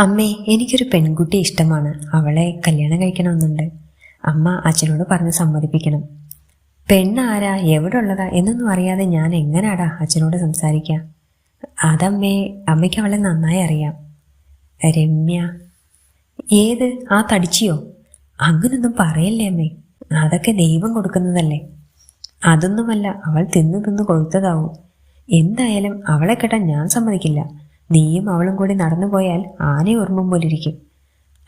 അമ്മേ എനിക്കൊരു പെൺകുട്ടി ഇഷ്ടമാണ്. അവളെ കല്യാണം കഴിക്കണമെന്നുണ്ട്. അമ്മ അച്ഛനോട് പറഞ്ഞ് സമ്മതിപ്പിക്കണം. പെണ്ണാരാ എവിടെ ഉള്ളതാ എന്നൊന്നും അറിയാതെ ഞാൻ എങ്ങനാടാ അച്ഛനോട് സംസാരിക്കുക അതമ്മേ അമ്മയ്ക്ക് അവളെ നന്നായി അറിയാം. രമ്യ ഏത്? ആ തടിച്ചിയോ? അങ്ങനൊന്നും പറയല്ലേ അമ്മേ. അതൊക്കെ ദൈവം കൊടുക്കുന്നതല്ലേ. അതൊന്നുമല്ല അവൾ തിന്നു തിന്നു കൊഴുത്തതാവും. എന്തായാലും അവളെ കെട്ടാൻ ഞാൻ സമ്മതിക്കില്ല. നീയും അവളും കൂടി നടന്നു പോയാൽ ആനയെ ഓർമ്മം പോലിരിക്കും.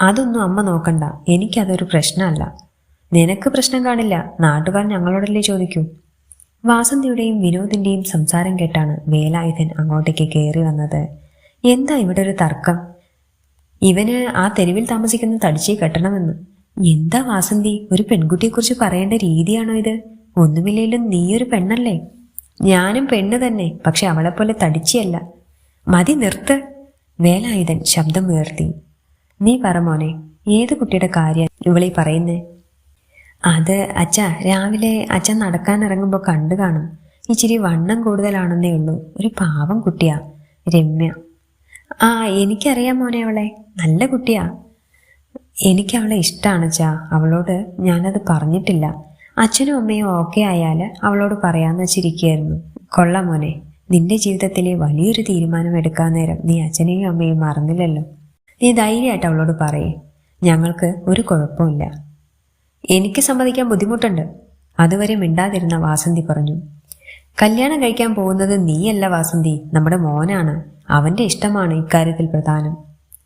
അതൊന്നും അമ്മ നോക്കണ്ട. എനിക്കതൊരു പ്രശ്നമല്ല. നിനക്ക് പ്രശ്നം കാണില്ല. നാട്ടുകാർ ഞങ്ങളോടല്ലേ ചോദിക്കൂ? വാസന്തിയുടെയും വിനോദിന്റെയും സംസാരം കേട്ടാണ് വേലായുധൻ അങ്ങോട്ടേക്ക് കയറി വന്നത്. എന്താ ഇവിടെ ഒരു തർക്കം? ഇവന് ആ തെരുവിൽ താമസിക്കുന്ന തടിച്ചേ കെട്ടണമെന്ന്. എന്താ വാസന്തി? ഒരു പെൺകുട്ടിയെക്കുറിച്ച് പറയേണ്ട രീതിയാണോ ഇത്? ഒന്നുമില്ലെങ്കിലും നീയൊരു പെണ്ണല്ലേ? ഞാനും പെണ്ണ് തന്നെ. പക്ഷെ അവളെപ്പോലെ തടിച്ചിയല്ല മതി നിർത്ത്. വേലായുധൻ ശബ്ദം ഉയർത്തി. നീ പറ മോനെ ഏത് കുട്ടിയുടെ കാര്യം ഇവളീ പറയുന്നേ? അത് അച്ഛ രാവിലെ അച്ഛൻ നടക്കാൻ ഇറങ്ങുമ്പോൾ കണ്ടു കാണും. ഇച്ചിരി വണ്ണം കൂടുതലാണെന്നേ ഉള്ളൂ. ഒരു പാവം കുട്ടിയാ രമ്യ. ആ എനിക്കറിയാം മോനെ അവളെ. നല്ല കുട്ടിയാ. എനിക്ക് അവളെ ഇഷ്ടമാണ് അച്ഛാ. അവളോട് ഞാനത് പറഞ്ഞിട്ടില്ല. അച്ഛനും അമ്മയും ഓക്കെ ആയാൽ അവളോട് പറയാമെന്ന് വെച്ചിരിക്കുകയായിരുന്നു. കൊള്ളാം മോനെ. നിന്റെ ജീവിതത്തിലെ വലിയൊരു തീരുമാനം എടുക്കാൻ നേരം നീ അച്ഛനെയും അമ്മയും മറന്നില്ലല്ലോ. നീ ധൈര്യമായിട്ട് അവളോട് പറയേ. ഞങ്ങൾക്ക് ഒരു കുഴപ്പമില്ല എനിക്ക് സമ്മതിക്കാൻ ബുദ്ധിമുട്ടുണ്ട്. അതുവരെ മിണ്ടാതിരുന്ന വാസന്തി പറഞ്ഞു. കല്യാണം കഴിക്കാൻ പോകുന്നത് നീയല്ല വാസന്തി. നമ്മുടെ മോനാണ്. അവന്റെ ഇഷ്ടമാണ് ഇക്കാര്യത്തിൽ പ്രധാനം.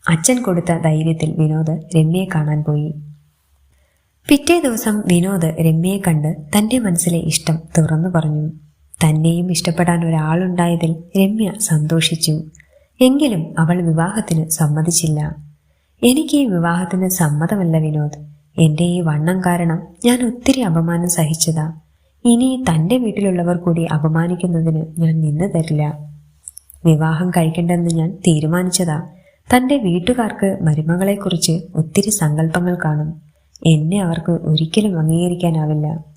അച്ഛൻ കൊടുത്ത ധൈര്യത്തിൽ വിനോദ് രമ്യയെ കാണാൻ പോയി. പിറ്റേ ദിവസം വിനോദ് രമ്യയെ കണ്ട് തന്റെ മനസ്സിലെ ഇഷ്ടം തുറന്നു പറഞ്ഞു. തന്നെയും ഇഷ്ടപ്പെടാൻ ഒരാളുണ്ടായതിൽ രമ്യ സന്തോഷിച്ചു. എങ്കിലും അവൾ വിവാഹത്തിന് സമ്മതിച്ചില്ല. എനിക്ക് ഈ വിവാഹത്തിന് സമ്മതമല്ല വിനോദ്. എന്റെ ഈ വണ്ണം കാരണം ഞാൻ ഒത്തിരി അപമാനം സഹിച്ചതാ. ഇനി തന്റെ വീട്ടിലുള്ളവർ കൂടി അപമാനിക്കുന്നതിന് ഞാൻ നിന്ന് തരില്ല. വിവാഹം കഴിക്കണ്ടെന്ന് ഞാൻ തീരുമാനിച്ചതാ. തന്റെ വീട്ടുകാർക്ക് മരുമകളെക്കുറിച്ച് ഒത്തിരി സങ്കല്പങ്ങൾ കാണും. എന്നെ അവർക്ക് ഒരിക്കലും അംഗീകരിക്കാനാവില്ല.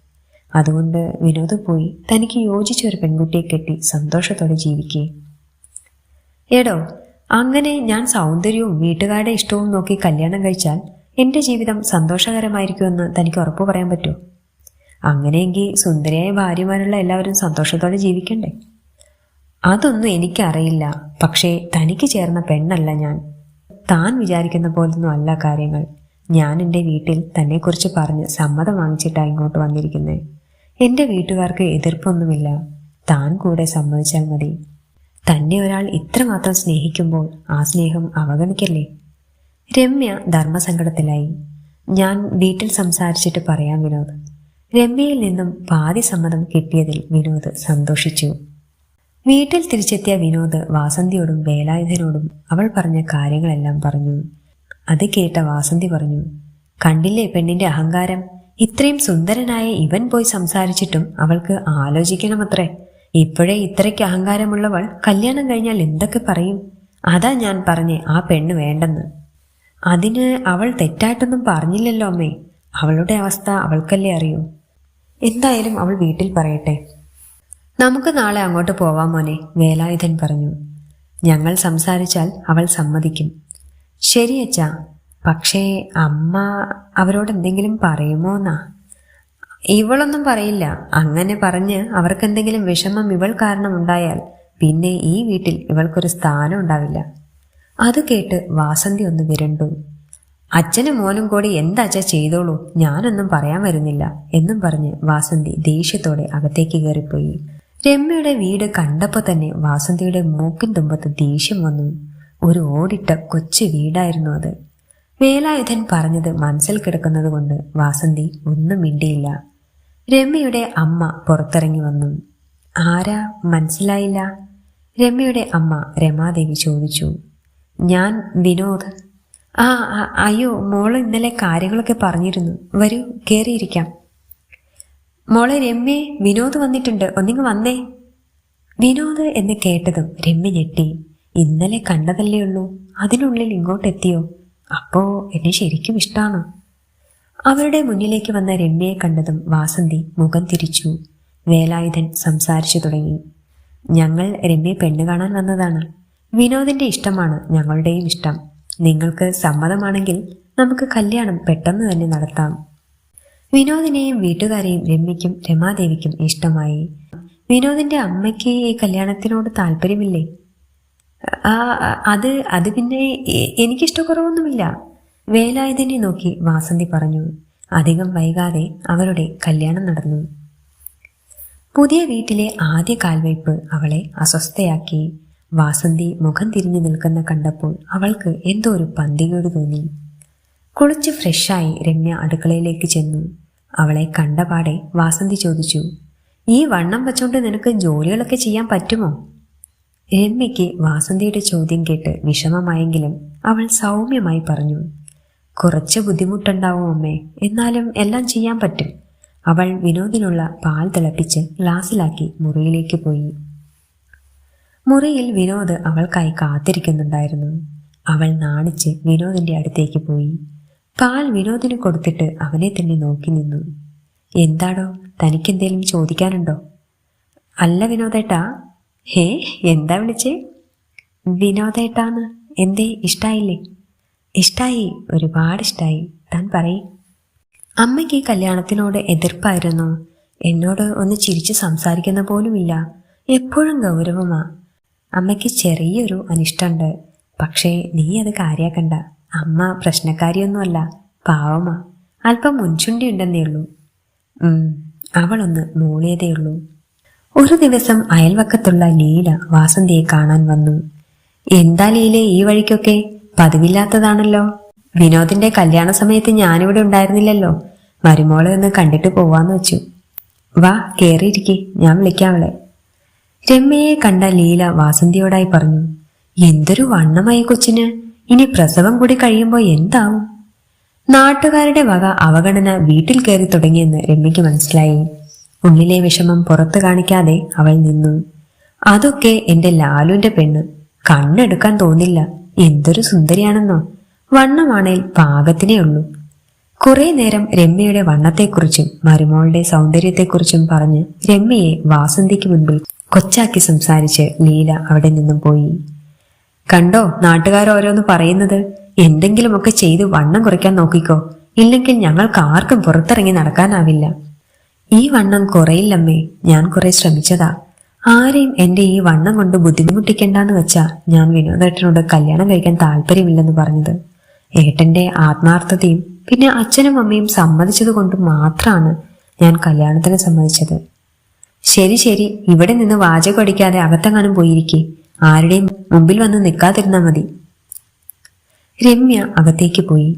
അതുകൊണ്ട് വിനോദ് പോയി തനിക്ക് യോജിച്ച ഒരു പെൺകുട്ടിയെ കെട്ടി സന്തോഷത്തോടെ ജീവിക്കേ. എടോ അങ്ങനെ ഞാൻ സൗന്ദര്യവും വീട്ടുകാരുടെ ഇഷ്ടവും നോക്കി കല്യാണം കഴിച്ചാൽ എന്റെ ജീവിതം സന്തോഷകരമായിരിക്കുമെന്ന് തനിക്ക് ഉറപ്പു പറയാൻ പറ്റുമോ? അങ്ങനെയെങ്കിൽ സുന്ദരിയായ ഭാര്യമാരുള്ള എല്ലാവരും സന്തോഷത്തോടെ ജീവിക്കണ്ടേ? അതൊന്നും എനിക്കറിയില്ല. പക്ഷേ തനിക്ക് ചേർന്ന പെണ്ണല്ല ഞാൻ. താൻ വിചാരിക്കുന്ന പോലൊന്നും അല്ല കാര്യങ്ങൾ. ഞാൻ എന്റെ വീട്ടിൽ തന്നെക്കുറിച്ച് പറഞ്ഞ് സമ്മതം വാങ്ങിച്ചിട്ടാണ് ഇങ്ങോട്ട് വന്നിരിക്കുന്നത് എന്റെ വീട്ടുകാർക്ക് എതിർപ്പൊന്നുമില്ല. താൻ കൂടെ സമ്മതിച്ചാൽ മതി. തന്നെ ഒരാൾ ഇത്രമാത്രം സ്നേഹിക്കുമ്പോൾ ആ സ്നേഹം അവഗണിക്കല്ലേ? രമ്യ ധർമ്മസങ്കടത്തിലായി. ഞാൻ വീട്ടിൽ സംസാരിച്ചിട്ട് പറയാം വിനോദ്. രമ്യയിൽ നിന്നും പാതി സമ്മതം കിട്ടിയതിൽ വിനോദ് സന്തോഷിച്ചു. വീട്ടിൽ തിരിച്ചെത്തിയ വിനോദ് വാസന്തിയോടും വേലായുധനോടും അവൾ പറഞ്ഞ കാര്യങ്ങളെല്ലാം പറഞ്ഞു. അത് കേട്ട വാസന്തി പറഞ്ഞു കണ്ടില്ലേ പെണ്ണിന്റെ അഹങ്കാരം? ഇത്രയും സുന്ദരനായ ഇവൻ പോയി സംസാരിച്ചിട്ടും അവൾക്ക് ആലോചിക്കണമത്രേ. ഇപ്പോഴേ ഇത്രയ്ക്ക് അഹങ്കാരമുള്ളവൾ കല്യാണം കഴിഞ്ഞാൽ എന്തൊക്കെ പറയും? അതാ ഞാൻ പറഞ്ഞേ ആ പെണ്ണ് വേണ്ടെന്ന്. അതിന് അവൾ തെറ്റായിട്ടൊന്നും പറഞ്ഞില്ലല്ലോ അമ്മേ. അവളുടെ അവസ്ഥ അവൾക്കല്ലേ അറിയൂ. എന്തായാലും അവൾ വീട്ടിൽ പറയട്ടെ. നമുക്ക് നാളെ അങ്ങോട്ട് പോവാം മോനെ വേലായുധൻ പറഞ്ഞു. ഞങ്ങൾ സംസാരിച്ചാൽ അവൾ സമ്മതിക്കും. ശരി അച്ഛാ. പക്ഷേ അമ്മ അവരോട് എന്തെങ്കിലും പറയുമോ എന്നാ ഇവളൊന്നും പറയില്ല. അങ്ങനെ പറഞ്ഞ് അവർക്കെന്തെങ്കിലും വിഷമം ഇവൾ കാരണം ഉണ്ടായാൽ പിന്നെ ഈ വീട്ടിൽ ഇവൾക്കൊരു സ്ഥാനം ഉണ്ടാവില്ല. അത് കേട്ട് വാസന്തി ഒന്ന് വിരണ്ടു. അച്ഛനും മോനും കൂടി എന്താച്ച ചെയ്തോളൂ? ഞാനൊന്നും പറയാൻ വരുന്നില്ല എന്നും പറഞ്ഞ് വാസന്തി ദേഷ്യത്തോടെ അകത്തേക്ക് കയറിപ്പോയി. രമ്യയുടെ വീട് കണ്ടപ്പോൾ തന്നെ വാസന്തിയുടെ മൂക്കിൻ തുമ്പത്ത് ദേഷ്യം വന്നു. ഒരു ഓടിട്ട കൊച്ചു വീടായിരുന്നു അത്. വേലായുധൻ പറഞ്ഞത് മനസ്സിൽ കിടക്കുന്നത് കൊണ്ട് വാസന്തി ഒന്നും മിണ്ടിയില്ല. രമ്യയുടെ അമ്മ പുറത്തിറങ്ങി വന്നു. ആരാ? മനസ്സിലായില്ല? രമ്യയുടെ അമ്മ രമാദേവി ചോദിച്ചു. ഞാൻ വിനോദ്. ആ അയ്യോ മോൾ ഇന്നലെ കാര്യങ്ങളൊക്കെ പറഞ്ഞിരുന്നു. വരൂ കയറിയിരിക്കാം മോളെ രമ്യ വിനോദ് വന്നിട്ടുണ്ട്. ഒന്നിങ്ങ് വന്നേ. വിനോദ് എന്ന് കേട്ടതും രമ്യ ഞെട്ടി. ഇന്നലെ കണ്ടതല്ലേ ഉള്ളൂ. അതിനുള്ളിൽ ഇങ്ങോട്ടെത്തിയോ? അപ്പോ എന്നെ ശരിക്കും ഇഷ്ടമാണ് അവരുടെ മുന്നിലേക്ക് വന്ന രമ്യയെ കണ്ടതും വാസന്തി മുഖം തിരിച്ചു. വേലായുധൻ സംസാരിച്ചു തുടങ്ങി. ഞങ്ങൾ രമ്യ പെണ്ണ് കാണാൻ വന്നതാണ്. വിനോദിന്റെ ഇഷ്ടമാണ് ഞങ്ങളുടെയും ഇഷ്ടം. നിങ്ങൾക്ക് സമ്മതമാണെങ്കിൽ നമുക്ക് കല്യാണം പെട്ടെന്ന് തന്നെ നടത്താം. വിനോദിനെയും വീട്ടുകാരെയും രമ്യയ്ക്കും രമാദേവിക്കും ഇഷ്ടമായി. വിനോദിന്റെ അമ്മയ്ക്ക് ഈ കല്യാണത്തിനോട് താല്പര്യമില്ലേ? അത് അത് പിന്നെ എനിക്കിഷ്ടക്കുറവൊന്നുമില്ല. വേലായുധനെ നോക്കി വാസന്തി പറഞ്ഞു അധികം വൈകാതെ അവരുടെ കല്യാണം നടന്നു. പുതിയ വീട്ടിലെ ആദ്യ കാൽവയ്പ് അവളെ അസ്വസ്ഥയാക്കി. വാസന്തി മുഖം തിരിഞ്ഞു നിൽക്കുന്ന കണ്ടപ്പോൾ അവൾക്ക് എന്തോ ഒരു പന്തികേട് തോന്നി. കുളിച്ച് ഫ്രഷായി രമ്യ അടുക്കളയിലേക്ക് ചെന്നു. അവളെ കണ്ടപാടെ വാസന്തി ചോദിച്ചു ഈ വണ്ണം വെച്ചോണ്ട് നിനക്ക് ജോലികളൊക്കെ ചെയ്യാൻ പറ്റുമോ? രമ്യയ്ക്ക് വാസന്തിയുടെ ചോദ്യം കേട്ട് വിഷമമായെങ്കിലും അവൾ സൗമ്യമായി പറഞ്ഞു കുറച്ച് ബുദ്ധിമുട്ടുണ്ടാവും അമ്മേ എന്നാലും എല്ലാം ചെയ്യാൻ പറ്റും. അവൾ വിനോദിനുള്ള പാൽ തിളപ്പിച്ച് ഗ്ലാസ്സിലാക്കി മുറിയിലേക്ക് പോയി. മുറിയിൽ വിനോദ് അവൾക്കായി കാത്തിരിക്കുന്നുണ്ടായിരുന്നു. അവൾ നാണിച്ച് വിനോദിന്റെ അടുത്തേക്ക് പോയി. പാൽ വിനോദിന് കൊടുത്തിട്ട് അവനെ തന്നെ നോക്കി നിന്നു. എന്താടോ തനിക്കെന്തേലും ചോദിക്കാനുണ്ടോ? അല്ല വിനോദേട്ടാ ഹേ എന്താ വിളിച്ചേ? വിനോദേട്ടാന്ന്. എന്തേ ഇഷ്ടായില്ലേ? ഇഷ്ടായി ഒരുപാട് ഇഷ്ടായി. താൻ പറയും. അമ്മയ്ക്ക് കല്യാണത്തിനോട് എതിർപ്പായിരുന്നു. എന്നോട് ഒന്ന് ചിരിച്ച് സംസാരിക്കുന്ന പോലുമില്ല. എപ്പോഴും ഗൗരവമാ. അമ്മയ്ക്ക് ചെറിയൊരു അനിഷ്ടമുണ്ട് പക്ഷേ നീ അത് കാര്യാക്കണ്ട. അമ്മ പ്രശ്നക്കാരിയൊന്നുമല്ല പാവമാ. അല്പം മുൻചുണ്ടി ഉണ്ടെന്നേ ഉള്ളൂ അവളൊന്ന് മൂളിയതേ ഉള്ളൂ. ഒരു ദിവസം അയൽവക്കത്തുള്ള ലീല വാസന്തിയെ കാണാൻ വന്നു. എന്താ ലീലെ ഈ വഴിക്കൊക്കെ? പതിവില്ലാത്തതാണല്ലോ. വിനോദിന്റെ കല്യാണ സമയത്ത് ഞാനിവിടെ ഉണ്ടായിരുന്നില്ലല്ലോ. മരുമോളെ ഒന്ന് കണ്ടിട്ട് പോവാന്ന് വെച്ചു. വാ കേറിയിരിക്കെ. ഞാൻ വിളിക്കാം അവളെ. രമ്യയെ കണ്ട ലീല വാസന്തിയോടായി പറഞ്ഞു എന്തൊരു വണ്ണമായി കൊച്ചിന്. ഇനി പ്രസവം കൂടി കഴിയുമ്പോൾ എന്താവും? നാട്ടുകാരുടെ വക അവഗണന വീട്ടിൽ കയറി തുടങ്ങിയെന്ന് രമ്യയ്ക്ക് മനസ്സിലായി. ഉള്ളിലെ വിഷമം പുറത്തു കാണിക്കാതെ അവൾ നിന്നു. അതൊക്കെ എന്റെ ലാലുവിന്റെ പെണ്ണ്. കണ്ണെടുക്കാൻ തോന്നില്ല. എന്തൊരു സുന്ദരിയാണെന്നോ. വണ്ണമാണേൽ പാകത്തിനേ ഉള്ളൂ. കുറെ നേരം രമ്യയുടെ വണ്ണത്തെക്കുറിച്ചും മരുമോളുടെ സൗന്ദര്യത്തെക്കുറിച്ചും പറഞ്ഞ് രമ്യയെ വാസന്തിക്ക് മുൻപിൽ കൊച്ചാക്കി സംസാരിച്ച് ലീല അവിടെ നിന്നും പോയി. കണ്ടോ നാട്ടുകാർ ഓരോന്ന് പറയുന്നത്? എന്തെങ്കിലുമൊക്കെ ചെയ്ത് വണ്ണം കുറയ്ക്കാൻ നോക്കിക്കോ. ഇല്ലെങ്കിൽ ഞങ്ങൾക്ക് ആർക്കും പുറത്തിറങ്ങി നടക്കാനാവില്ല. ഈ വണ്ണം കുറയില്ലമ്മേ ഞാൻ കുറെ ശ്രമിച്ചതാ. ആരെയും എന്റെ ഈ വണ്ണം കൊണ്ട് ബുദ്ധിമുട്ടിക്കണ്ടെന്ന് വെച്ചാ ഞാൻ വിനോദേട്ടനോട് കല്യാണം കഴിക്കാൻ താല്പര്യമില്ലെന്ന് പറഞ്ഞത്. ഏട്ടന്റെ ആത്മാർത്ഥതയും പിന്നെ അച്ഛനും അമ്മയും സമ്മതിച്ചത് കൊണ്ട് മാത്രമാണ് ഞാൻ കല്യാണത്തിന് സമ്മതിച്ചത്. ശരി ശരി ഇവിടെ നിന്ന് വാചകം അടിക്കാതെ അകത്തെങ്ങാനും പോയിരിക്കെ. ആരുടെയും മുമ്പിൽ വന്ന് നിൽക്കാതിരുന്നാൽ മതി. രമ്യ അകത്തേക്ക് പോയി.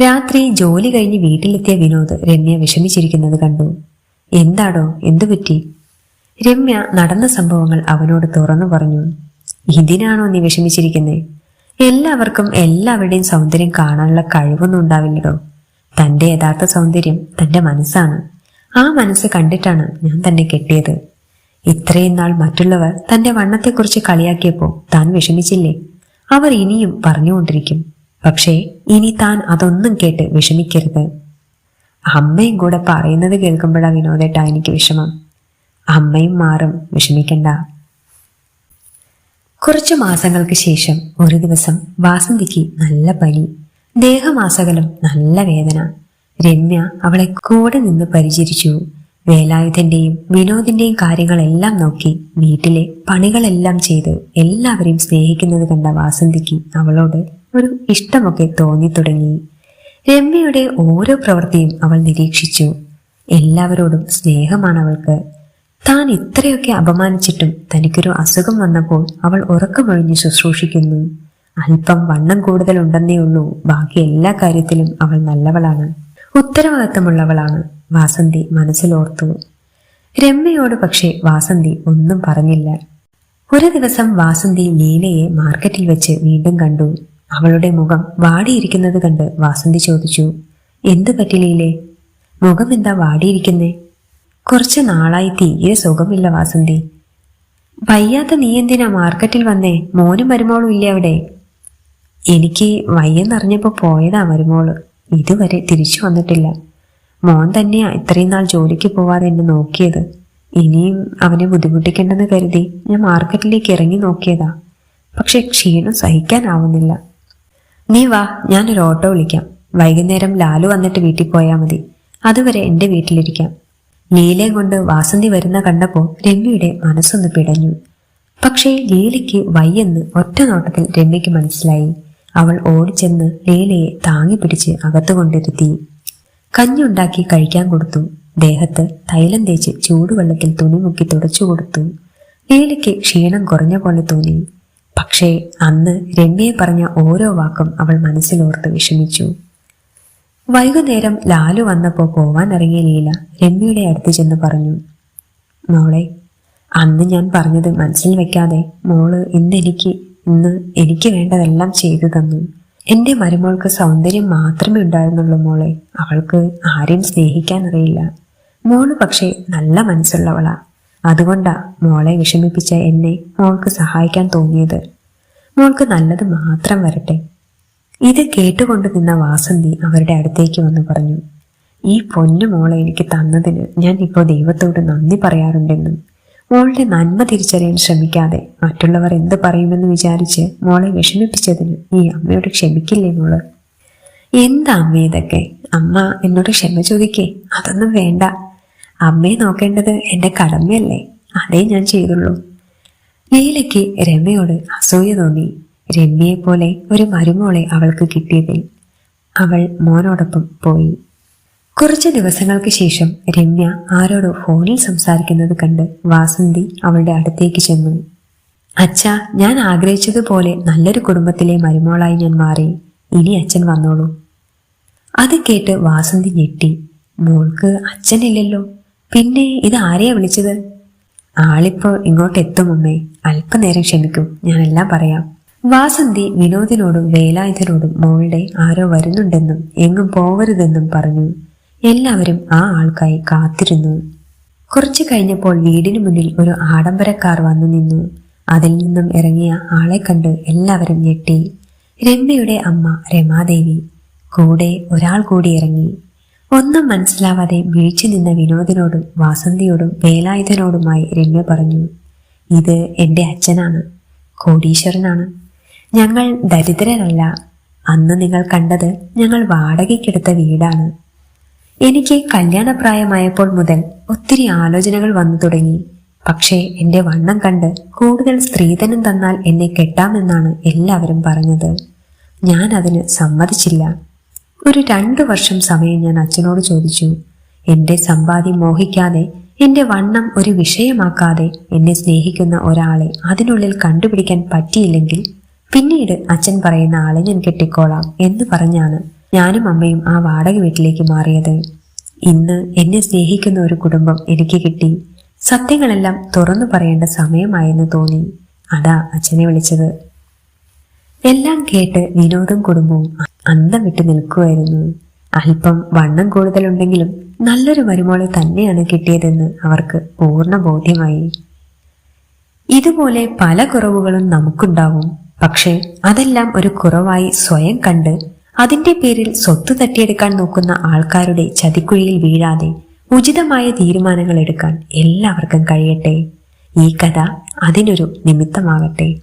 രാത്രി ജോലി കഴിഞ്ഞ് വീട്ടിലെത്തിയ വിനോദ് രമ്യ വിഷമിച്ചിരിക്കുന്നത് കണ്ടു. എന്താടോ എന്തു പറ്റി? രമ്യ നടന്ന സംഭവങ്ങൾ അവനോട് തുറന്നു പറഞ്ഞു. ഇതിനാണോ നീ വിഷമിച്ചിരിക്കുന്നത് എല്ലാവർക്കും എല്ലാവരുടെയും സൗന്ദര്യം കാണാനുള്ള കഴിവൊന്നും ഉണ്ടാവില്ലടോ. തന്റെ യഥാർത്ഥ സൗന്ദര്യം തന്റെ മനസ്സാണ്. ആ മനസ്സ് കണ്ടിട്ടാണ് ഞാൻ തന്നെ കെട്ടിയത്. ഇത്രയും നാൾ മറ്റുള്ളവർ തന്റെ വണ്ണത്തെക്കുറിച്ച് കളിയാക്കിയപ്പോൾ താൻ വിഷമിച്ചില്ലേ? അവർ ഇനിയും പറഞ്ഞുകൊണ്ടിരിക്കും. പക്ഷേ ഇനി താൻ അതൊന്നും കേട്ട് വിഷമിക്കരുത്. അമ്മയും കൂടെ പറയുന്നത് കേൾക്കുമ്പോഴാ വിനോദേട്ടാ എനിക്ക് വിഷമം. അമ്മയും മാറും വിഷമിക്കണ്ട. കുറച്ചു മാസങ്ങൾക്ക് ശേഷം ഒരു ദിവസം വാസന്തിക്ക് നല്ല പനി. ദേഹമാസകലം നല്ല വേദന. രമ്യ അവളെ കൂടെ നിന്ന് പരിചരിച്ചു. വേലായുധന്റെയും വിനോദിന്റെയും കാര്യങ്ങളെല്ലാം നോക്കി വീട്ടിലെ പണികളെല്ലാം ചെയ്ത് എല്ലാവരെയും സ്നേഹിക്കുന്നത് കണ്ട വാസന്തിക്ക് അവളോട് ഒരു ഇഷ്ടമൊക്കെ തോന്നി തുടങ്ങി. രമ്യയുടെ ഓരോ പ്രവൃത്തിയും അവൾ നിരീക്ഷിച്ചു. എല്ലാവരോടും സ്നേഹമാണ് അവൾക്ക്. താൻ ഇത്രയൊക്കെ അപമാനിച്ചിട്ടും തനിക്കൊരു അസുഖം വന്നപ്പോൾ അവൾ ഉറക്കമൊഴിഞ്ഞ് ശുശ്രൂഷിക്കുന്നു. അല്പം വണ്ണം കൂടുതലുണ്ടെന്നേ ഉള്ളൂ. ബാക്കി എല്ലാ കാര്യത്തിലും അവൾ നല്ലവളാണ്. ഉത്തരവാദിത്തമുള്ളവളാണ്. വാസന്തി മനസ്സിലോർത്തു. രമ്യയോട് പക്ഷേ വാസന്തി ഒന്നും പറഞ്ഞില്ല. ഒരു ദിവസം വാസന്തി ലീലയെ മാർക്കറ്റിൽ വെച്ച് വീണ്ടും കണ്ടു. അവളുടെ മുഖം വാടിയിരിക്കുന്നത് കണ്ട് വാസന്തി ചോദിച്ചു എന്തു പറ്റിലീലേ മുഖം എന്താ വാടിയിരിക്കുന്നേ? കുറച്ച് നാളായി തീരെ സുഖമില്ല വാസന്തി. വയ്യാത്ത നീ എന്തിനാ മാർക്കറ്റിൽ വന്നേ? മോനും മരുമോളും ഇല്ല അവിടെ? എനിക്ക് വയ്യെന്നറിഞ്ഞപ്പോ പോയതാ മരുമോൾ. ഇതുവരെ തിരിച്ചു വന്നിട്ടില്ല. മോൻ തന്നെയാ ഇത്രയും നാൾ ജോലിക്ക് പോവാതെ എന്നെ നോക്കിയത്. ഇനിയും അവനെ ബുദ്ധിമുട്ടിക്കേണ്ടെന്ന് കരുതി ഞാൻ മാർക്കറ്റിലേക്ക് ഇറങ്ങി നോക്കിയതാ. പക്ഷെ ക്ഷീണം സഹിക്കാനാവുന്നില്ല. നീ വാ ഞാനൊരു ഓട്ടോ വിളിക്കാം. വൈകുന്നേരം ലാലു വന്നിട്ട് വീട്ടിൽ പോയാൽ മതി. അതുവരെ എന്റെ വീട്ടിലിരിക്കാം. ലീലയെ കൊണ്ട് വാസന്തി വരുന്ന കണ്ടപ്പോൾ രമ്യയുടെ മനസ്സൊന്ന് പിടഞ്ഞു. പക്ഷേ ലീലയ്ക്ക് വയ്യെന്ന് ഒറ്റ നോട്ടത്തിൽ രമ്യയ്ക്ക് മനസ്സിലായി. അവൾ ഓടിച്ചെന്ന് ലീലയെ താങ്ങി പിടിച്ച് അകത്തുകൊണ്ടിരുത്തി. കഞ്ഞുണ്ടാക്കി കഴിക്കാൻ കൊടുത്തു. ദേഹത്ത് തൈലം തേച്ച് ചൂടുവെള്ളത്തിൽ തുണി മുക്കി തുടച്ചു കൊടുത്തു. ലീലയ്ക്ക് ക്ഷീണം കുറഞ്ഞ പോലെ തോന്നി. പക്ഷേ അന്ന് രമ്യയെ പറഞ്ഞ ഓരോ വാക്കും അവൾ മനസ്സിലോർത്ത് വിഷമിച്ചു. വൈകുന്നേരം ലാലു വന്നപ്പോൾ പോവാൻ ഇറങ്ങിയ ലീല രമ്യയുടെ അടുത്ത് ചെന്ന് പറഞ്ഞു മോളെ അന്ന് ഞാൻ പറഞ്ഞത് മനസ്സിൽ വെക്കാതെ മോൾ ഇന്ന് എനിക്ക് ഇന്ന് എനിക്ക് വേണ്ടതെല്ലാം ചെയ്തു തന്നു. എന്റെ മരുമോൾക്ക് സൗന്ദര്യം മാത്രമേ ഉണ്ടായിരുന്നുള്ളൂ മോളെ അവൾക്ക് ആരെയും സ്നേഹിക്കാൻ അറിയില്ല. മോൾ പക്ഷേ നല്ല മനസ്സുള്ളവളാ. അതുകൊണ്ടാ മോളെ വിഷമിപ്പിച്ച എന്നെ മോൾക്ക് സഹായിക്കാൻ തോന്നിയത്. മോൾക്ക് നല്ലത് മാത്രം വരട്ടെ. ഇത് കേട്ടുകൊണ്ട് നിന്ന വാസന്തി അവരുടെ അടുത്തേക്ക് വന്ന് പറഞ്ഞു ഈ പൊന്നു മോളെ എനിക്ക് തന്നതിന് ഞാൻ ഇപ്പോൾ ദൈവത്തോട് നന്ദി പറയാറുണ്ടെന്നും മോളുടെ നന്മ തിരിച്ചറിയാൻ ശ്രമിക്കാതെ മറ്റുള്ളവർ എന്ത് പറയുമെന്ന് വിചാരിച്ച് മോളെ വിഷമിപ്പിച്ചതിന് ഈ അമ്മയോട് ക്ഷമിക്കില്ലേ മോൾ? എന്താ അമ്മ ഇതൊക്കെ? അമ്മ എന്നോട് ക്ഷമ ചോദിക്കേ? അതൊന്നും വേണ്ട. അമ്മയെ നോക്കേണ്ടത് എന്റെ കടമയല്ലേ? അതേ ഞാൻ ചെയ്തുള്ളൂ. ലീലയ്ക്ക് രമ്യയോട് അസൂയ തോന്നി. രമ്യയെ പോലെ ഒരു മരുമോളെ അവൾക്ക് കിട്ടിയതിൽ അവൾ മോനോടൊപ്പം പോയി. കുറച്ച് ദിവസങ്ങൾക്ക് ശേഷം രമ്യ ആരോടോ ഫോണിൽ സംസാരിക്കുന്നത് കണ്ട് വാസന്തി അവളുടെ അടുത്തേക്ക് ചെന്നു. അച്ഛ ഞാൻ ആഗ്രഹിച്ചതുപോലെ നല്ലൊരു കുടുംബത്തിലെ മരുമോളായി ഞാൻ മാറി. ഇനി അച്ഛൻ വന്നോളൂ. അത് കേട്ട് വാസന്തി ഞെട്ടി. മോൾക്ക് അച്ഛനില്ലല്ലോ. പിന്നെ ഇത് ആരെയാ വിളിച്ചത്? ആളിപ്പോ ഇങ്ങോട്ട് എത്തും അമ്മേ അല്പനേരം ക്ഷമിക്കും. ഞാനെല്ലാം പറയാം. വാസന്തി വിനോദിനോടും വേലായുധനോടും മോളുടെ ആരോ വരുന്നുണ്ടെന്നും എങ്ങും പോകരുതെന്നും പറഞ്ഞു. എല്ലാവരും ആ ആൾക്കായി കാത്തിരുന്നു. കുറച്ചു കഴിഞ്ഞപ്പോൾ വീടിന് മുന്നിൽ ഒരു ആഡംബരക്കാർ വന്നു നിന്നു. അതിൽ നിന്നും ഇറങ്ങിയ ആളെ കണ്ട് എല്ലാവരും ഞെട്ടി. രമ്യയുടെ അമ്മ രമാദേവി. കൂടെ ഒരാൾ കൂടി ഇറങ്ങി. ഒന്നും മനസ്സിലാവാതെ വീഴ്ച നിന്ന വിനോദിനോടും വാസന്തിയോടും വേലായുധനോടുമായി രമ്യ പറഞ്ഞു ഇത് എന്റെ അച്ഛനാണ് കോടീശ്വരനാണ്. ഞങ്ങൾ ദരിദ്രരല്ല. അന്ന് നിങ്ങൾ കണ്ടത് ഞങ്ങൾ വാടകയ്ക്കെടുത്ത വീടാണ്. എനിക്ക് കല്യാണപ്രായമായപ്പോൾ മുതൽ ഒത്തിരി ആലോചനകൾ വന്നു തുടങ്ങി. പക്ഷേ എന്റെ വണ്ണം കണ്ട് കൂടുതൽ സ്ത്രീധനം തന്നാൽ എന്നെ കെട്ടാമെന്നാണ് എല്ലാവരും പറഞ്ഞത്. ഞാൻ അതിന് സമ്മതിച്ചില്ല. ഒരു രണ്ടു വർഷം സമയം ഞാൻ അച്ഛനോട് ചോദിച്ചു എന്റെ സമ്പാദ്യം മോഹിക്കാതെ എന്റെ വണ്ണം ഒരു വിഷയമാക്കാതെ എന്നെ സ്നേഹിക്കുന്ന ഒരാളെ അതിനുള്ളിൽ കണ്ടുപിടിക്കാൻ പറ്റിയില്ലെങ്കിൽ പിന്നീട് അച്ഛൻ പറയുന്ന ആളെ ഞാൻ കെട്ടിക്കോളാം എന്ന് പറഞ്ഞാണ് ഞാനും അമ്മയും ആ വാടക വീട്ടിലേക്ക് മാറിയത്. ഇന്ന് എന്നെ സ്നേഹിക്കുന്ന ഒരു കുടുംബം എനിക്ക് കിട്ടി. സത്യങ്ങളെല്ലാം തുറന്നു പറയേണ്ട സമയമായെന്ന് തോന്നി. അതാ അച്ഛനെ വിളിച്ചത്. എല്ലാം കേട്ട് വിനോദം കുടുംബവും അന്തം വിട്ടു നിൽക്കുമായിരുന്നു അല്പം വണ്ണം കൂടുതലുണ്ടെങ്കിലും നല്ലൊരു മരുമോളെ തന്നെയാണ് കിട്ടിയതെന്ന് അവർക്ക് പൂർണ ബോധ്യമായി. ഇതുപോലെ പല കുറവുകളും നമുക്കുണ്ടാവും. പക്ഷേ അതെല്ലാം ഒരു കുറവായി സ്വയം കണ്ട് അതിന്റെ പേരിൽ സ്വത്ത് തട്ടിയെടുക്കാൻ നോക്കുന്ന ആൾക്കാരുടെ ചതിക്കുഴിയിൽ വീഴാതെ ഉചിതമായ തീരുമാനങ്ങൾ എടുക്കാൻ എല്ലാവർക്കും കഴിയട്ടെ. ഈ കഥ അതിനൊരു നിമിത്തമാകട്ടെ.